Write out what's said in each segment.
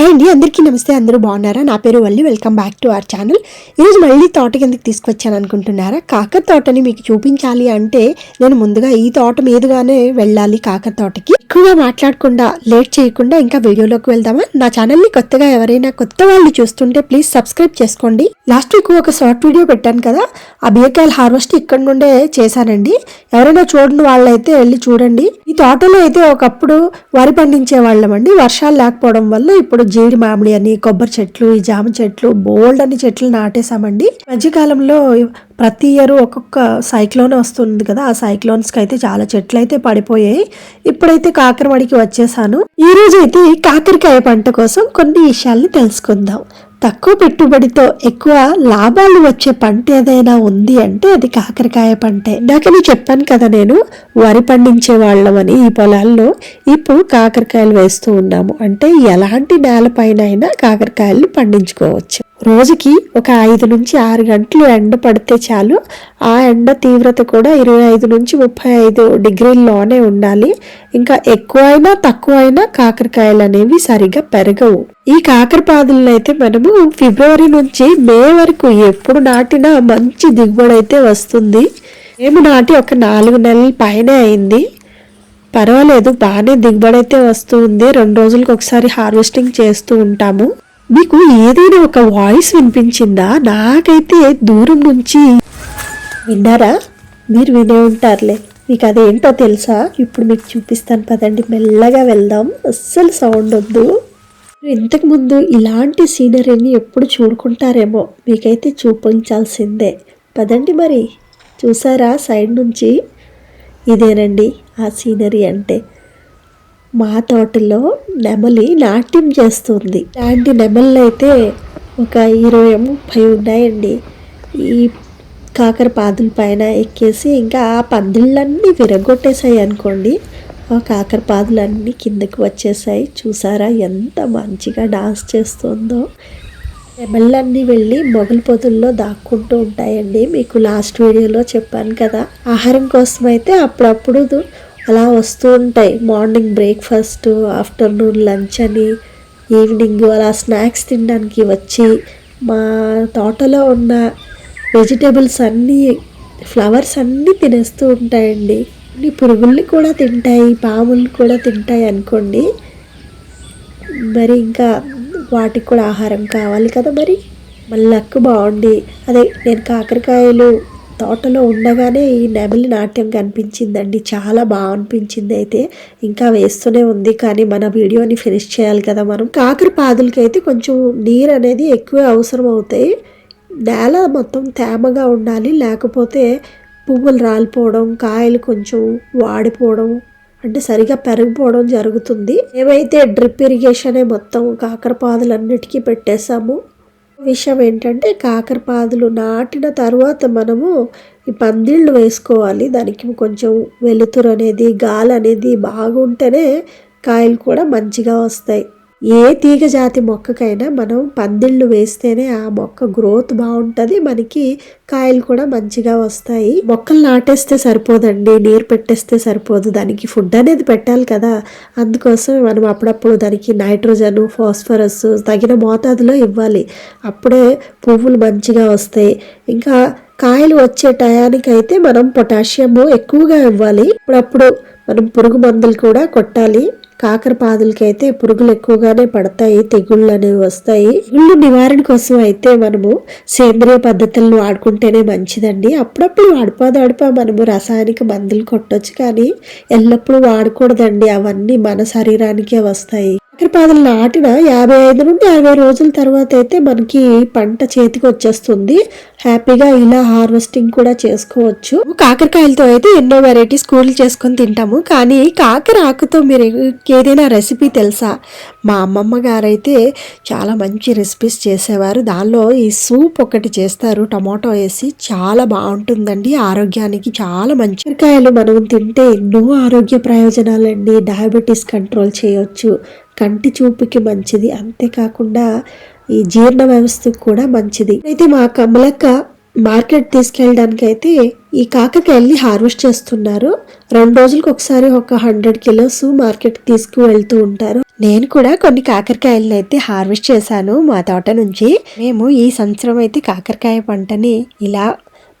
Hi అండి అందరికీ నమస్తే. అందరూ బాగున్నారా? నా పేరు Valli. Welcome back to our channel ఈరోజు మళ్ళీ తోట కిందకి తీసుకొచ్చాను అనుకుంటున్నారా? కాకర తోటని మీకు చూపించాలి అంటే నేను ముందుగా ఈ తోట మీదుగానే వెళ్ళాలి కాకర తోటకి. ఎక్కువగా మాట్లాడకుండా లేట్ చేయకుండా ఇంకా వీడియోలోకి వెళ్దామా? నా ఛానల్ని కొత్తగా ఎవరైనా కొత్త వాళ్ళు చూస్తుంటే ప్లీజ్ సబ్స్క్రైబ్ చేసుకోండి. లాస్ట్ వీక్ ఒక షార్ట్ వీడియో పెట్టాను కదా. ఆ బీరకాయల హార్వెస్ట్ ఇక్కడ నుండే చేశానండి. ఎవరైనా చూడని వాళ్ళైతే వెళ్ళి చూడండి. ఈ తోటలో అయితే ఒకప్పుడు వరి పండించే వాళ్ళం అండి వర్షాలు లేకపోవడం వల్ల ఇప్పుడు జీడి మామిడి అని కొబ్బరి చెట్లు ఈ జామ చెట్లు బోల్డ్ అని చెట్లు నాటేశామండి. మధ్యకాలంలో ప్రతి ఇయర్ ఒక్కొక్క సైక్లోన్ వస్తుంది కదా ఆ సైక్లోన్స్కి అయితే చాలా చెట్లు అయితే పడిపోయాయి. ఇప్పుడైతే కాకరవాడికి వచ్చేసాను. ఈ రోజు అయితే కాకరకాయ పంట కోసం కొన్ని విషయాల్ని తెలుసుకుందాం. తక్కువ పెట్టుబడితో ఎక్కువ లాభాలు వచ్చే పంట ఏదైనా ఉంది అంటే అది కాకరకాయ పంటే. ఇందాక నేను చెప్పాను కదా నేను వరి పండించే వాళ్ళమని ఈ పొలాల్లో ఇప్పుడు కాకరకాయలు వేస్తూ ఉన్నాము. అంటే ఎలాంటి నేలపైన అయినా కాకరకాయలు పండించుకోవచ్చు. రోజుకి ఒక ఐదు నుంచి ఆరు గంటలు ఎండ పడితే చాలు. ఆ ఎండ తీవ్రత కూడా ఇరవై ఐదు నుంచి ముప్పై ఐదు డిగ్రీల్లోనే ఉండాలి. ఇంకా ఎక్కువైనా తక్కువైనా కాకరకాయలు అనేవి సరిగా పెరగవు. ఈ కాకరపాదులను అయితే మనము ఫిబ్రవరి నుంచి మే వరకు ఎప్పుడు నాటినా మంచి దిగుబడి అయితే వస్తుంది. మేము నాటి ఒక నాలుగు నెలల పైనే అయింది. పర్వాలేదు బాగానే దిగుబడి అయితే వస్తుంది రెండు రోజులకు ఒకసారి హార్వెస్టింగ్ చేస్తూ ఉంటాము. మీకు ఏదైనా ఒక వాయిస్ వినిపించిందా? నాకైతే దూరం నుంచి విన్నారా? మీరు వినే ఉంటారులే. మీకు అదేంటో తెలుసా? ఇప్పుడు మీకు చూపిస్తాను పదండి. మెల్లగా వెళ్దాం. అస్సలు సౌండ్ వద్దు. ఇంతకుముందు ఇలాంటి సీనరీని ఎప్పుడు చూడుకుంటారేమో మీకైతే చూపించాల్సిందే. పదండి మరి. చూసారా? సైడ్ నుంచి. ఇదేనండి ఆ సీనరీ అంటే. మా తోటలో నెమలి నాట్యం చేస్తుంది. ఇలాంటి నెమళ్ళు అయితే ఒక ఇరవై ముప్పై ఉన్నాయండి. ఈ కాకర పాదుల పైన ఎక్కేసి ఇంకా ఆ పందిళ్ళన్నీ విరగొట్టేసాయి అనుకోండి. ఆ కాకర పాదులన్నీ కిందకి వచ్చేసాయి చూసారా ఎంత మంచిగా డాన్స్ చేస్తుందో. నెమళ్ళన్నీ వెళ్ళి మొగలి పొదుల్లో దాక్కుంటూ ఉంటాయండి. మీకు లాస్ట్ వీడియోలో చెప్పాను కదా. ఆహారం కోసం అయితే అప్పుడప్పుడు అలా వస్తూ ఉంటాయి. మార్నింగ్ బ్రేక్ఫాస్ట్ ఆఫ్టర్నూన్ లంచ్ అని ఈవినింగ్ అలా స్నాక్స్ తినడానికి వచ్చి మా తోటలో ఉన్న వెజిటేబుల్స్ అన్నీ ఫ్లవర్స్ అన్నీ తినేస్తూ ఉంటాయండి. పురుగుల్ని కూడా తింటాయి పాముల్ని కూడా తింటాయి అనుకోండి. మరి ఇంకా వాటికి కూడా ఆహారం కావాలి కదా మరి? మళ్ళీ లక్ బాగుండి. అదే నేను కాకరకాయలు తోటలో ఉండగానే ఈ నెమలి నాట్యం కనిపించిందండి. చాలా బాగా అనిపించింది అయితే. ఇంకా వేస్తూనే ఉంది కానీ మన వీడియోని ఫినిష్ చేయాలి కదా మనం. కాకర పాదులకి అయితే కొంచెం నీరు అనేది ఎక్కువ అవసరం అవుతాయి. నేల మొత్తం తేమగా ఉండాలి. లేకపోతే పువ్వులు రాలిపోవడం కాయలు కొంచెం వాడిపోవడం అంటే సరిగా పెరిగిపోవడం జరుగుతుంది. ఏమైతే డ్రిప్ ఇరిగేషనే మొత్తం కాకర పాదులన్నిటికీ పెట్టేశాము విషయం ఏంటంటే కాకరపాదులు నాటిన తర్వాత మనము ఈ పందిళ్ళు వేసుకోవాలి. దానికి కొంచెం వెలుతురు అనేది గాలి అనేది బాగుంటేనే కాయలు కూడా మంచిగా వస్తాయి. ఏ తీగ జాతి మొక్కకైనా మనం పందిళ్ళు వేస్తేనే ఆ మొక్క గ్రోత్ బాగుంటుంది. మనకి కాయలు కూడా మంచిగా వస్తాయి. మొక్కలు నాటేస్తే సరిపోదండి. నీరు పెట్టేస్తే సరిపోదు. దానికి ఫుడ్ అనేది పెట్టాలి కదా. అందుకోసం మనం అప్పుడప్పుడు దానికి నైట్రోజన్ ఫాస్ఫరస్ తగిన మోతాదులో ఇవ్వాలి. అప్పుడే పువ్వులు మంచిగా వస్తాయి. ఇంకా కాయలు వచ్చే టయానికైతే మనం పొటాషియం ఎక్కువగా ఇవ్వాలి. అప్పుడప్పుడు మనం పురుగు మందులు కూడా కొట్టాలి. కాకర పురుగులు ఎక్కువగానే పడతాయి తెగుళ్ళు అనేవి వస్తాయి. తెగుళ్ళు నివారణ కోసం అయితే మనము సేంద్రియ పద్ధతులను వాడుకుంటేనే మంచిదండి. అప్పుడప్పుడు అడపాదడప మనము రసాయనిక మందులు కొట్టొచ్చు కానీ ఎల్లప్పుడూ వాడకూడదండి. అవన్నీ మన శరీరానికే వస్తాయి. కాకరపాదులు నాటిన యాభై ఐదు నుండి అరవై రోజుల తర్వాత అయితే మనకి పంట చేతికి వచ్చేస్తుంది. హ్యాపీగా ఇలా హార్వెస్టింగ్ కూడా చేసుకోవచ్చు. కాకరకాయలతో అయితే ఎన్నో వెరైటీస్ కూరలు చేసుకొని తింటాము. కానీ కాకర ఆకుతో మీరు ఏదైనా రెసిపీ తెలుసా? మా అమ్మమ్మ గారైతే చాలా మంచి రెసిపీస్ చేసేవారు. దానిలో ఈ సూప్ ఒకటి చేస్తారు. టమాటో వేసి చాలా బాగుంటుందండి. ఆరోగ్యానికి చాలా మంచి కాయలు మనం తింటే ఎన్నో ఆరోగ్య ప్రయోజనాలండి. డయాబెటీస్ కంట్రోల్ చేయొచ్చు. కంటి చూపుకి మంచిది. అంతేకాకుండా ఈ జీర్ణ వ్యవస్థకు కూడా మంచిది. అయితే మా కమలక్క మార్కెట్ తీసుకెళ్ళడానికి అయితే ఈ కాకరకాయల్ని హార్వెస్ట్ చేస్తున్నారు. రెండు రోజులకు ఒకసారి ఒక హండ్రెడ్ కిలోస్ మార్కెట్ తీసుకు వెళ్తూ ఉంటారు. నేను కూడా కొన్ని కాకరకాయలను అయితే హార్వెస్ట్ చేశాను మా తోట నుంచి. మేము ఈ సంవత్సరం అయితే కాకరకాయ పంటని ఇలా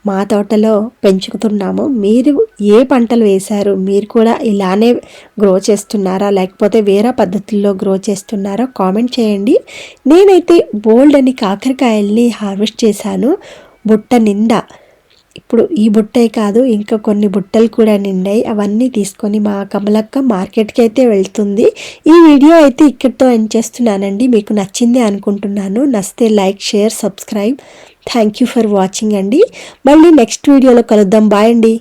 మా తోటలో పెంచుకుతున్నాము. మీరు ఏ పంటలు వేశారు? మీరు కూడా ఇలానే గ్రో చేస్తున్నారా? లేకపోతే వేరే పద్ధతుల్లో గ్రో చేస్తున్నారా? కామెంట్ చేయండి. నేనైతే బోల్డ్ అని కాకరకాయల్ని హార్వెస్ట్ చేశాను. బుట్ట నిండా. ఇప్పుడు ఈ బుట్టే కాదు ఇంకా కొన్ని బుట్టలు కూడా నిండాయి. అవన్నీ తీసుకొని మా కమలక్క మార్కెట్కి అయితే వెళ్తుంది. ఈ వీడియో అయితే ఇక్కడితో ఎండ్ చేస్తున్నానండి. మీకు నచ్చింది అనుకుంటున్నాను. నచ్చితే like share subscribe. Thank you for watching అండి. మళ్ళీ నెక్స్ట్ వీడియోలో కలుద్దాం. బాయ్ అండి.